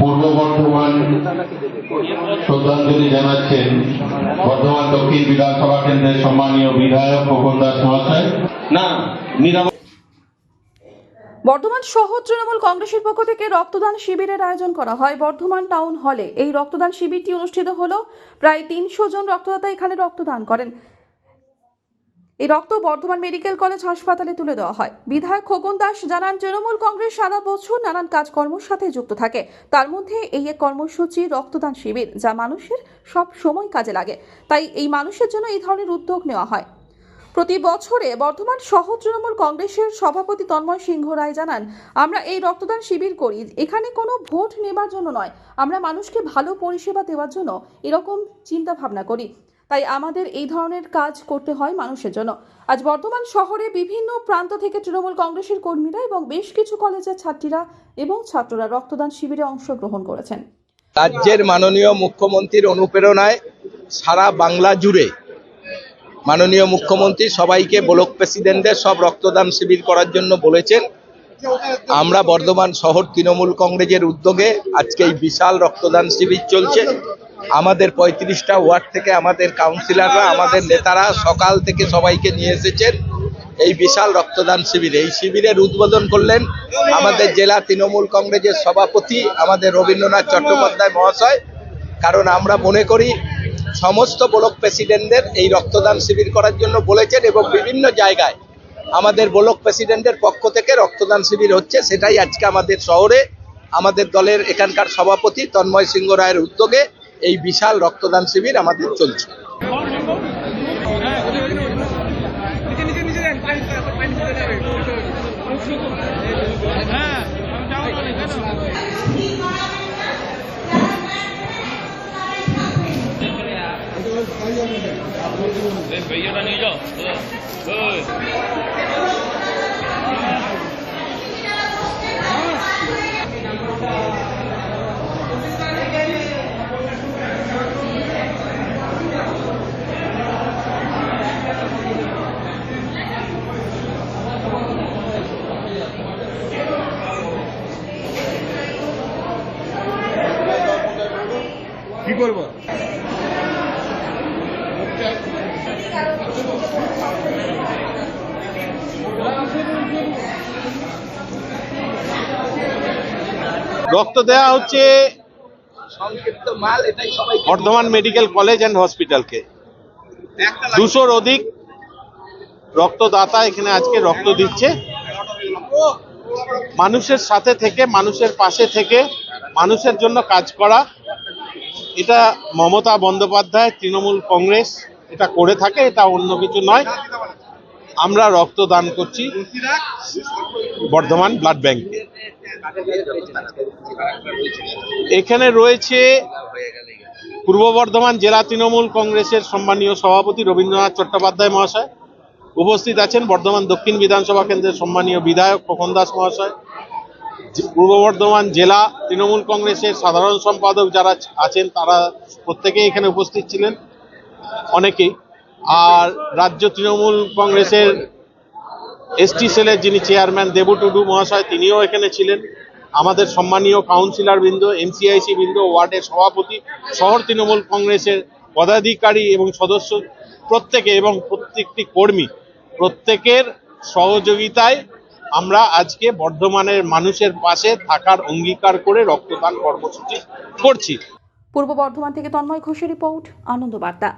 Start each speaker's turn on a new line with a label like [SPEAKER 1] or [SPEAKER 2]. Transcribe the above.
[SPEAKER 1] পূর্ব বর্ধমান শ্রদ্ধাঞ্জলি জানাচ্ছেন বর্ধমান দক্ষিণ বিধানসভা কেন্দ্রের সম্মানীয় বিধায়ক খোকন দাস মহাশয়। না নিরাম
[SPEAKER 2] বর্ধমান শহর তৃণমূল কংগ্রেসের পক্ষ থেকে রক্তদান শিবিরের আয়োজন করা হয় বর্ধমান টাউন হলে। এই রক্তদান শিবিরটি অনুষ্ঠিত হলো প্রায় তিনশো জন রক্তদাতা এখানে রক্তদান করেন। এই রক্ত বর্ধমান মেডিকেল কলেজ হাসপাতালে তুলে দেওয়া হয়। বিধায়ক খোকন দাস জানান, তৃণমূল কংগ্রেস সারা বছর নানান কাজকর্মের সাথে যুক্ত থাকে। তার মধ্যে এই এক কর্মসূচি রক্তদান শিবির, যা মানুষের সব সময় কাজে লাগে। তাই এই মানুষের জন্য এই ধরনের উদ্যোগ নেওয়া হয়। প্রতি বছরে বর্ধমান শহর তৃণমূল কংগ্রেসের সভাপতি তন্ময় সিংহ রায় জানান, আমরা এই রক্তদান শিবির করি। এখানে কোনো ভোট নেবার জন্য নয়। আমরা মানুষকে ভালো পরিষেবা দেওয়ার জন্য এরকম চিন্তা ভাবনা করি। তাই আমাদের এই ধরনের কাজ করতে হয় মানুষের জন্য। আজ বর্ধমান শহরে বিভিন্ন প্রান্ত থেকে তৃণমূল কংগ্রেসের কর্মীরা এবং বেশ কিছু কলেজের ছাত্রীরা এবং ছাত্ররা রক্তদান শিবিরে অংশগ্রহণ করেছেন।
[SPEAKER 3] রাজ্যের মাননীয় মুখ্যমন্ত্রীর অনুপ্রেরণায় সারা বাংলা জুড়ে মাননীয় মুখ্যমন্ত্রী সবাইকে ব্লক প্রেসিডেন্টদের সব রক্তদান শিবির করার জন্য বলেছেন, আমরা বর্ধমান শহর তৃণমূল কংগ্রেসের উদ্যোগে আজকে এই বিশাল রক্তদান শিবির চলছে। আমাদের পঁয়ত্রিশটা ওয়ার্ড থেকে আমাদের কাউন্সিলররা আমাদের নেতারা সকাল থেকে সবাইকে নিয়ে এসেছেন। এই বিশাল রক্তদান শিবিরে। এই শিবিরের উদ্বোধন করলেন আমাদের জেলা তৃণমূল কংগ্রেসের সভাপতি আমাদের রবীন্দ্রনাথ চট্টোপাধ্যায় মহাশয়। কারণ আমরা মনে করি, সমস্ত ব্লক প্রেসিডেন্টদের এই রক্তদান শিবির করার জন্য বলেছেন এবং বিভিন্ন জায়গায় আমাদের ব্লক প্রেসিডেন্টের পক্ষ থেকে রক্তদান শিবির হচ্ছে। সেটাই আজকে আমাদের শহরে, আমাদের দলের এখানকার সভাপতি তন্ময় সিংহ রায়ের উদ্যোগে এই বিশাল রক্তদান শিবির আমাদের চলছে
[SPEAKER 4] भैया नहीं जाओ
[SPEAKER 5] কি করব?
[SPEAKER 6] রক্ত দেওয়া হচ্ছে
[SPEAKER 3] সংক্ষিপ্ত মাল এটাই সবাই
[SPEAKER 6] বর্ধমান মেডিকেল কলেজ অ্যান্ড হসপিটালকে। দুশোর অধিক রক্তদাতা এখানে আজকে রক্ত দিচ্ছে। মানুষের সাথে থেকে মানুষের পাশে থেকে মানুষের জন্য কাজ করা এটা মমতা বন্দ্যোপাধ্যায়, তৃণমূল কংগ্রেস, এটা করে থাকে, এটা অন্য কিছু নয়। আমরা রক্তদান করছি বর্ধমান ব্লাড ব্যাংকে। এখানে রয়েছে পূর্ব বর্ধমান জেলা তৃণমূল কংগ্রেসের সম্মানীয় সভাপতি রবীন্দ্রনাথ চট্টোপাধ্যায় মহাশয়। উপস্থিত আছেন বর্ধমান দক্ষিণ বিধানসভা কেন্দ্রের সম্মানীয় বিধায়ক খোকন দাস মহাশয়। পূর্ব বর্ধমান জেলা তৃণমূল কংগ্রেসের সাধারণ সম্পাদক যারা আছেন, তারা প্রত্যেকেই এখানে উপস্থিত ছিলেন, অনেকেই। আর রাজ্য তৃণমূল কংগ্রেসের এসটি সেলের যিনি চেয়ারম্যান দেবু টুডু মহাশয়, তিনিও এখানে ছিলেন। আমাদের সম্মানীয় কাউন্সিলর বৃন্দ এমসিআইসি বৃন্দ, ওয়ার্ডের সভাপতি, শহর তৃণমূল কংগ্রেসের পদাধিকারী এবং সদস্য প্রত্যেকে এবং প্রত্যেকটি কর্মী প্রত্যেকের সহযোগিতায় আমরা আজকে বর্ধমানের মানুষের পাশে থাকার অঙ্গীকার করে রক্তদান কর্মসূচি করছি।
[SPEAKER 2] পূর্ব বর্ধমান থেকে তন্ময় ঘোষের রিপোর্ট আনন্দ বার্তা